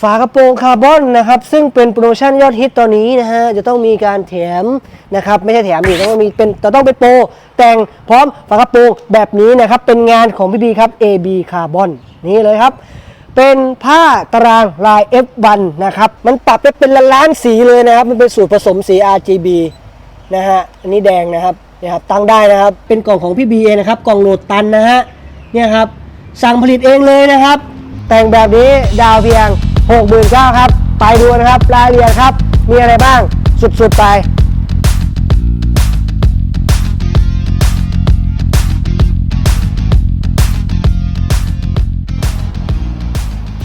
ฝากระโปรงคาร์บอนนะครับซึ่งเป็นโปรโมชั่นยอดฮิตตอนนี้นะฮะจะต้องมีการแถมนะครับไม่ใช่แถมอีกต้องมีเป็นจะต้องเป็นโปรแต่งพร้อมฝากระโปรงแบบนี้นะครับเป็นงานของพี่บีครับ AB คาร์บอนนี่เลยครับ เป็นผ้าตารางลาย F1 นะครับมันปรับได้เป็นล้านสีเลยนะครับ มันเป็นสูตรผสมสี RGB นะฮะอันนี้แดงนะครับเนี่ยครับตั้งได้นะครับเป็นกล่องของพี่บีเองนะครับกล่องโหลดตันนะฮะเนี่ยครับสั่งผลิตเองเลยนะครับ แต่งแบบนี้ดาวเพียง 69,000ครับ ไปดูนะครับ รายละเอียดครับ มีอะไรบ้าง สุดๆไป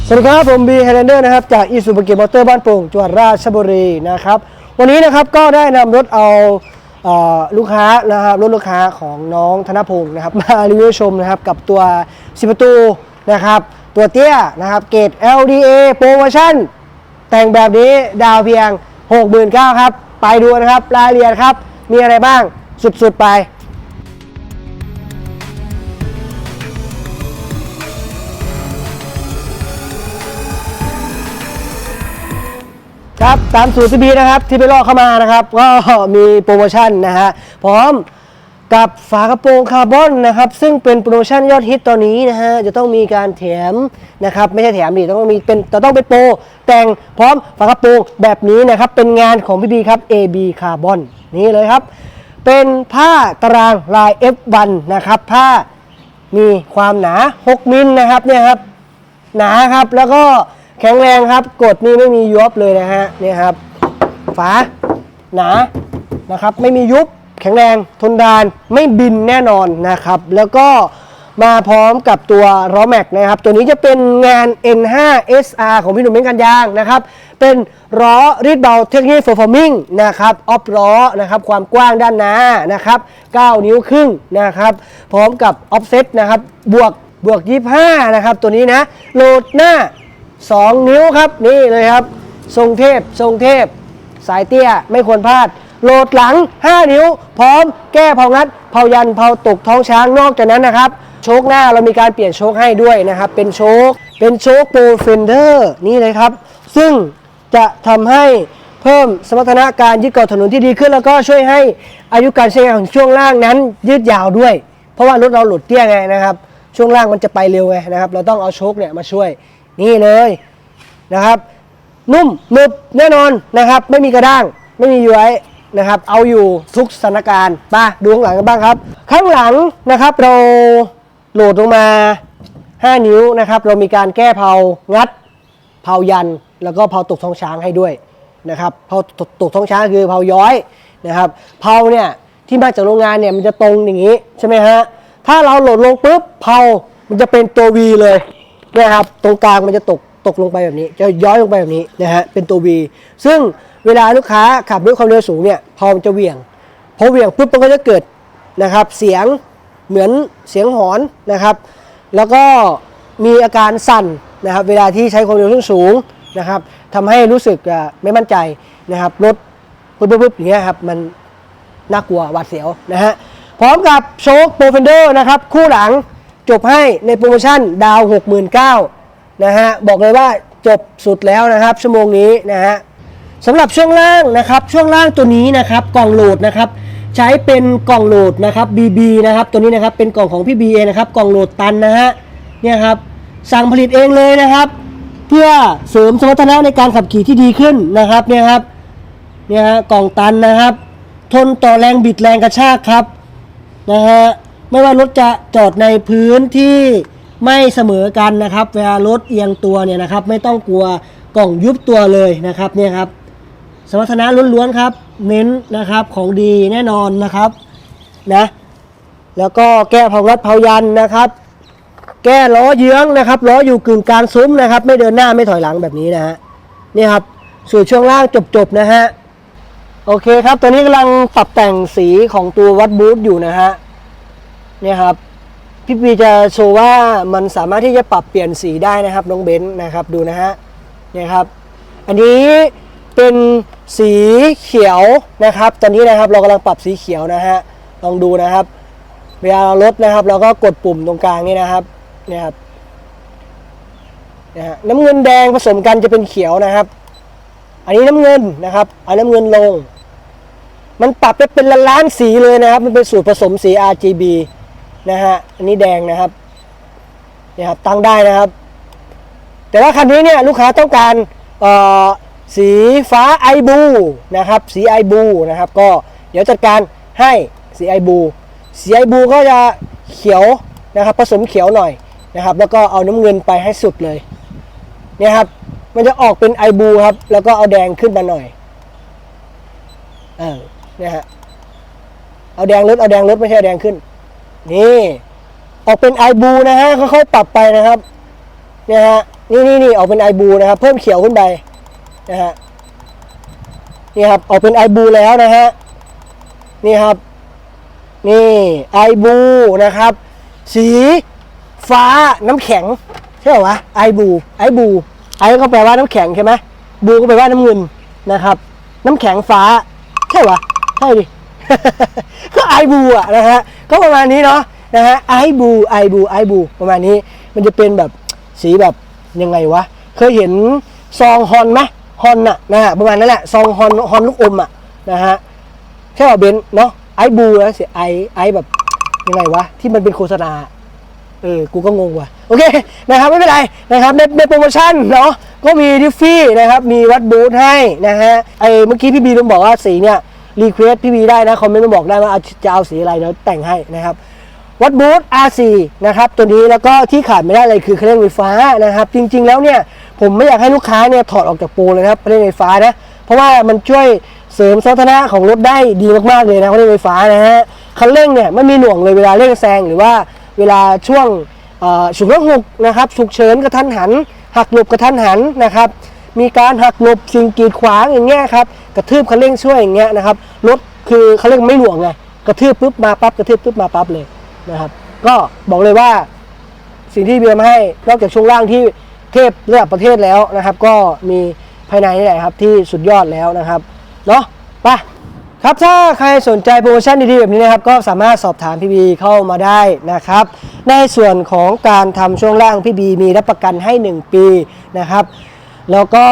สวัสดีครับผมบีไฮแลนเดอร์นะครับจากอีซูบก m มอเตอร์บ้านโป่งจังหวัดราชบุรีนะครับวันนี้นะครับก็ได้นำรถเอาลูกค้านะครับรถลูกค้าของน้องธนพงศ์นะครับมารีวิวชมนะครับกับตัวสิประตูนะครับ ตัวเตี้ยนะครับเกรด LDA โปรโมชั่น แต่งแบบนี้ดาวเพียง 69,000ครับ ไปดูนะครับรายละเอียดครับ มีอะไรบ้างสุด ๆ ไปครับตามสูตรที่บีนะครับที่ไปลอกเข้ามานะครับ ก็มีโปรโมชั่นนะฮะพร้อม กับฝากระโปรงคาร์บอนนะครับ ซึ่งเป็นโปรโมชั่นยอดฮิตตอนนี้นะฮะจะต้องมีการแถมนะครับ ไม่ใช่แถมดิต้องมีเป็นจะต้องเป็นโปรแต่งพร้อมฝากระโปรงแบบนี้นะครับ เป็นงานของพี่บีครับ AB คาร์บอนนี่เลยครับ เป็นผ้าตารางลาย F1 นะครับ ผ้ามีความหนา 6 มิลนะครับเนี่ยครับ หนาครับแล้วก็แข็งแรงครับ กดนี่ไม่มียุบเลยนะฮะเนี่ยครับ ฝาหนานะครับ ไม่มียุบ แข็งแรงทนทานไม่บินแน่นอนนะครับ แล้วก็มาพร้อมกับตัวล้อแม็กนะครับ ตัวนี้จะเป็นงาน N5 SR ของพี่หนุ่มเม้นกันยางนะครับ เป็นล้อรีดเบาเทคนิคฟอร์ฟอร์มิงนะครับออฟล้อนะครับ ความกว้างด้านหน้านะครับ 9 นิ้วครึ่งนะครับ พร้อมกับออฟเซตนะครับ บวกบวก 25 นะครับ ตัวนี้นะ โหลดหน้า 2 นิ้วครับ นี่เลยครับ ทรงเทพ ทรงเทพ สายเตี้ยไม่ควรพลาด โหลดหลัง 5 นิ้ว พร้อมแก้เผางัดเผายันเผาตกท้องช้างนอกจากนั้นนะครับ โชคหน้าเรามีการเปลี่ยนโชคให้ด้วยนะครับ เป็นโชคเป็นโชคโปรเฟนเดอร์นี่เลยครับ ซึ่งจะทำให้เพิ่มสมรรถนะการยึดเกาะถนนที่ดีขึ้น แล้วก็ช่วยให้อายุการใช้งานของช่วงล่างนั้น ยืดยาวด้วย เพราะว่ารถเราหลุดเตี้ยไงนะครับ ช่วงล่างมันจะไปเร็วไงนะครับ เราต้องเอาโชคเนี่ยมาช่วยนี่เลยนะครับ นุ่มหนึบแน่นอนนะครับ ไม่มีกระด้าง ไม่มีย้ย นะครับ เอาอยู่ทุกสถานการณ์มาดูข้างหลังกันบ้างครับ ข้างหลังนะครับเราโหลดลงมา 5 นิ้วนะครับ เรามีการแก้เผางัดเผายัน แล้วก็เผาตกท้องช้างให้ด้วยนะครับเผาตกตกท้องช้างคือเผาย้อยนะครับเผาเนี่ยที่มาจากโรงงานเนี่ยมันจะตรงอย่างนี้ใช่ไหมฮะถ้าเราโหลดลงปุ๊บเผามันจะเป็นตัว V เลยนะครับตรงกลางมันจะตกตกลงไปแบบนี้ จะย้อยลงไปแบบนี้นะฮะเป็นตัว V ซึ่ง เวลาลูกค้าขับด้วยความเร็วสูงเนี่ยเผามันจะเหวี่ยงพอเหวี่ยงปุ๊บมันก็จะเกิดนะครับ เสียงเหมือนเสียงหอนนะครับ แล้วก็มีอาการสั่นนะครับ เวลาที่ใช้ความเร็วสูงนะครับทำให้รู้สึกไม่มั่นใจนะครับรถปุ๊บปุ๊บปุ๊บอย่างเงี้ยครับมันน่ากลัวหวาดเสียวนะฮะพร้อมกับโชคโปรเฟนเดอร์นะครับ คู่หลังจบให้ในโปรโมชั่นดาว 69,000นะฮะบอกเลยว่าจบสุดแล้วนะครับ ชั่วโมงนี้นะฮะ สำหรับช่วงล่างนะครับช่วงล่างตัวนี้นะครับกล่องโหลดนะครับใช้เป็นกล่องโหลดนะครับ BB นะครับตัวนี้นะครับเป็นกล่องของพี่บีเองนะครับกล่องโหลดตันนะฮะเนี่ยครับสั่งผลิตเองเลยนะครับ เพื่อเสริมสมรรถนะในการขับขี่ที่ดีขึ้นนะครับเนี่ยครับเนี่ยฮะกล่องตันนะครับ ทนต่อแรงบิดแรงกระชากครับนะฮะไม่ว่ารถจะจอดในพื้นที่ไม่เสมอกันนะครับ เวลารถเอียงตัวเนี่ยนะครับ ไม่ต้องกลัวกล่องยุบตัวเลยนะครับเนี่ยครับ สมรรถนะล้วนๆครับ เน้นนะครับของดีแน่นอนนะครับนะแล้วก็แก้เผารัดเผายันนะครับ แก้ล้อเยื้องนะครับล้ออยู่กึ่งกลางซุ้มนะครับ ไม่เดินหน้าไม่ถอยหลังแบบนี้นะฮะนี่ครับส่วนช่วงล่างจบๆนะฮะโอเคครับตอนนี้กำลังปรับแต่งสีของตัววัดบูทอยู่นะฮะเนี่ยครับพี่ปีจะโชว์ว่ามันสามารถที่จะปรับเปลี่ยนสีได้นะครับน้องเบนซ์นะครับดูนะฮะเนี่ยครับ อันนี้ เป็นสีเขียวนะครับ ตอนนี้นะครับเรากำลังปรับสีเขียวนะฮะลองดูนะครับ เวลาเราลดนะครับ เราก็กดปุ่มตรงกลางนี่นะครับเนี่ยครับนะฮะน้ำเงินแดงผสมกันจะเป็นเขียวนะครับ อันนี้น้ำเงินนะครับเอาน้ำเงินลง มันปรับไปเป็นล้านานสีเลยนะครับ มันเป็นสูตรผสมสี RGB นะฮะอันนี้แดงนะครับเนี่ยครับตั้งได้นะครับ แต่ว่าคันนี้เนี่ยลูกค้าต้องการเอ่อ สีฟ้าไอบูนะครับสีไอบูนะครับก็เดี๋ยวจัดการให้สีไอบูสีไอบูก็จะเขียวนะครับผสมเขียวหน่อยนะครับแล้วก็เอาน้ำเงินไปให้สุดเลยเนี่ยครับมันจะออกเป็นไอบูครับแล้วก็เอาแดงขึ้นมาหน่อยเออเนี่ยฮะเอาแดงลดเอาแดงลดไม่ใช่แดงขึ้นนี่ออกเป็นไอบูนะฮะค่อยๆปรับไปนะครับเนี่ยฮะนี่นี่นี่ออกเป็นไอบูนะครับเพิ่มเขียวขึ้นไป นะฮะนี่ครับออกเป็นไอบูแล้วนะฮะนี่ครับ นี่ไอบูนะครับ สีฟ้าน้ำแข็งใช่เหรอวะไอบูไอบูไอก็แปลว่าน้ำแข็งใช่ไหมบูก็แปลว่าน้ำเงินนะครับ น้ำแข็งฟ้าใช่เหรอใช่ดิก็ไอบูอะนะฮะก็ประมาณนี้เนาะนะฮะไอบูไอบูไอบูประมาณนี้มันจะเป็นแบบสีแบบยังไงวะ เคยเห็นซองฮอนไหม ฮอนอะนะฮะประมาณนั้นแหละซองฮอนฮอนลูกอมอะนะฮะใช่ป่ะเบนเนาะไอบูนะเสียไอไอแบบยังไงวะที่มันเป็นโฆษณาเออ กูก็งงว่ะ โอเค นะครับ ไม่เป็นไร นะครับในในโปรโมชั่นเนาะ ก็มีดิฟฟี่นะครับ มีวัดบูธให้นะฮะ ไอเมื่อกี้พี่บีต้องบอกว่าสีเนี่ย รีเควสพี่บีได้นะ คอมเมนต์มาบอกได้ว่าเอาจะเอาสีอะไรเดี๋ยวแต่งให้นะครับ วัดบูธ R4 นะครับ ตัวนี้แล้วก็ที่ขาดไม่ได้เลยคือเครื่องไฟฟ้านะครับ จริง ๆ แล้วเนี่ย ผมไม่อยากให้ลูกค้าเนี่ยถอดออกจากโปรเลยนะครับเครื่องไฟฟ้านะเพราะว่ามันช่วยเสริมสมรรถนะของรถได้ดีมากๆเลยนะเครื่องไฟฟ้านะฮะคันเร่งเนี่ยไม่มีหน่วงเลยเวลาเร่งแซงหรือว่าเวลาช่วงฉุกเฉินหุกนะครับฉุกเฉินกระทันหัน หักหลบกระทันหันนะครับมีการหักหลบสิ่งกีดขวางอย่างเงี้ยครับกระทืบคันเร่งช่วยอย่างเงี้ยนะครับรถคือคันเร่งไม่หน่วงไงกระทืบปุ๊บมาปั๊บกระทืบปุ๊บมาปั๊บเลยนะครับ ก็บอกเลยว่าสิ่งที่เบียร์มาให้นอกจากช่วงล่างที่ เทพระดับประเทศแล้วนะครับ ก็มีภายในนี่แหละครับที่สุดยอดแล้วนะครับเนาะไปครับถ้าใครสนใจโปรโมชั่นดีๆแบบนี้นะครับก็สามารถสอบถามพี่บีเข้ามาได้นะครับ ในส่วนของการทำช่วงล่างพี่บีมีรับประกันให้ 1 ปีนะครับ แล้วก็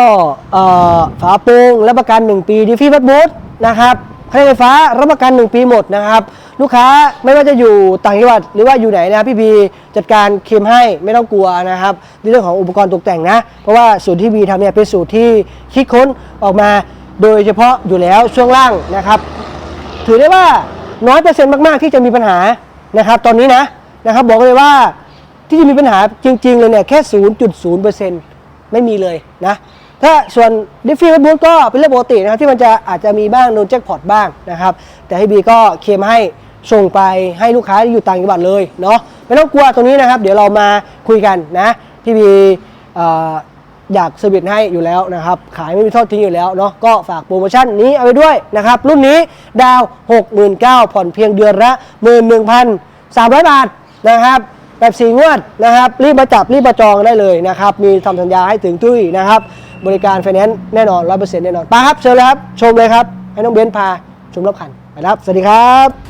ฝาโปรงรับประกัน 1 ปีดีฟี่บัตบูธนะครับเครื่องไฟฟ้ารับประกัน 1 ปีหมดนะครับ ลูกค้าไม่ว่าจะอยู่ต่างจังหวัดหรือว่าอยู่ไหนนะครับพี่บีจัดการเคลมให้ไม่ต้องกลัวนะครับในเรื่องของอุปกรณ์ตกแต่งนะ เพราะว่าสูตรที่บีทำเนี่ยเป็นสูตรที่คิดค้นออกมาโดยเฉพาะอยู่แล้วช่วงล่างนะครับ ถือได้ว่าน้อยเปอร์เซ็นต์มาก ๆ ที่จะมีปัญหานะครับ ตอนนี้นะนะครับบอกเลยว่าที่จะมีปัญหาจริง ๆ เลยเนี่ยแค่0.0%ไม่มีเลยนะถ้าส่วนดิฟฟี่บูทก็เป็นเรื่องปกตินะครับที่มันจะอาจจะมีบ้างโดนแจ็คพอตบ้างนะครับ แต่ให้บีก็เคลมให้ ส่งไปให้ลูกค้าที่อยู่ต่างจังหวัดเลยเนาะไม่ต้องกลัวตรงนี้นะครับ เดี๋ยวเรามาคุยกันนะพี่บีอยากเซอร์วิสให้อยู่แล้วนะครับ ขายไม่มีทอดทิ้งอยู่แล้วเนาะก็ฝากโปรโมชั่นนี้เอาไว้ด้วยนะครับ รุ่นนี้ดาว 69,000ผ่อนเพียงเดือนละ 11,300 บาทนะครับแบบสีงวดนะครับ รีบมาจับรีบมาจองได้เลยนะครับ มีทำสัญญาให้ถึงทุยนะครับ บริการไฟแนนซ์แน่นอน 100%แน่นอนไปครับ เชิญเลยครับ ชมเลยครับ ให้น้องเบนซ์พา ชมรอบคันไปครับ สวัสดีครับ